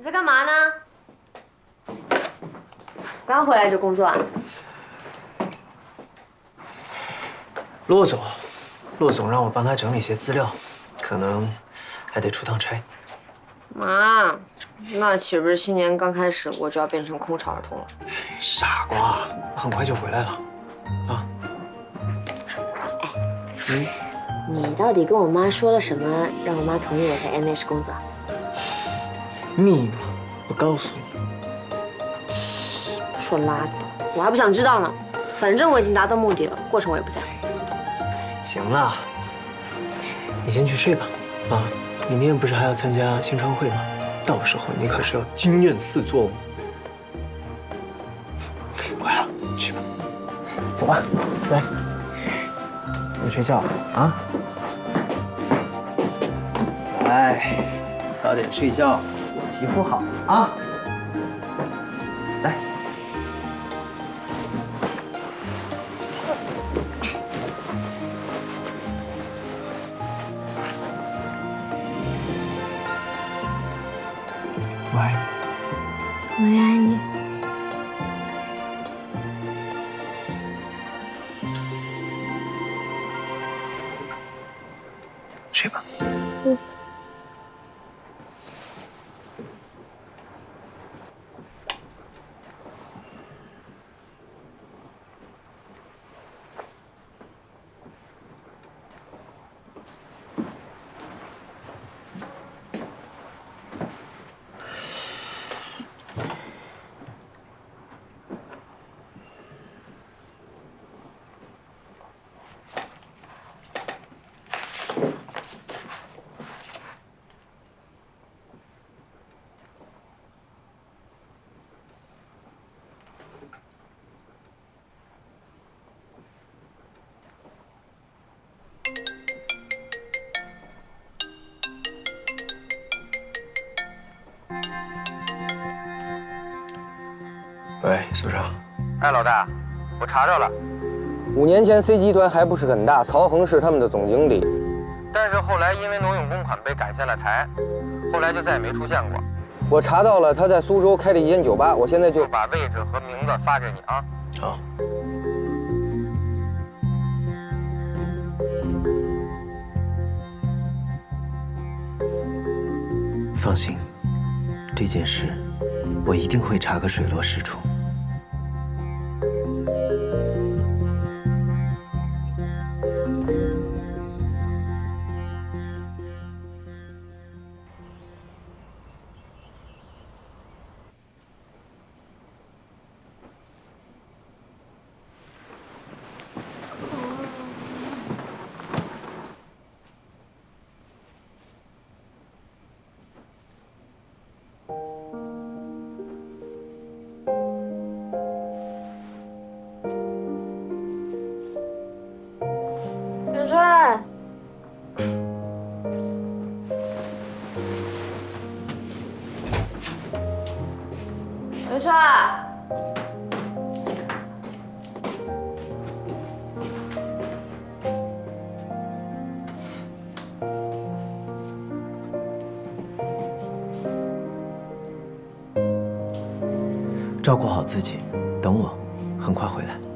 你在干嘛呢？刚回来就工作啊？骆总，骆总让我帮他整理些资料，可能还得出趟差。妈，那岂不是新年刚开始我就要变成空巢儿童了？傻瓜，很快就回来了。啊？嗯，你到底跟我妈说了什么，让我妈同意我在 MH 工作？秘密，不告诉你。不说拉倒，我还不想知道呢。反正我已经达到目的了，过程我也不在乎。行了，你先去睡吧。啊，明天不是还要参加新春会吗？到时候你可是要惊艳四座哦。乖了，去吧。走吧，来，我睡觉啊。来，早点睡觉，皮肤好啊。来。我爱你。我也爱你。睡吧。喂，苏畅。哎，老大，我查着了，五年前 C 集团还不是很大，曹恒是他们的总经理，但是后来因为挪用公款被赶下了台，后来就再也没出现过。我查到了他在苏州开了一间酒吧，我现在就把位置和名字发给你啊。好。放心，这件事我一定会查个水落石出。爸，照顾好自己，等我，很快回来。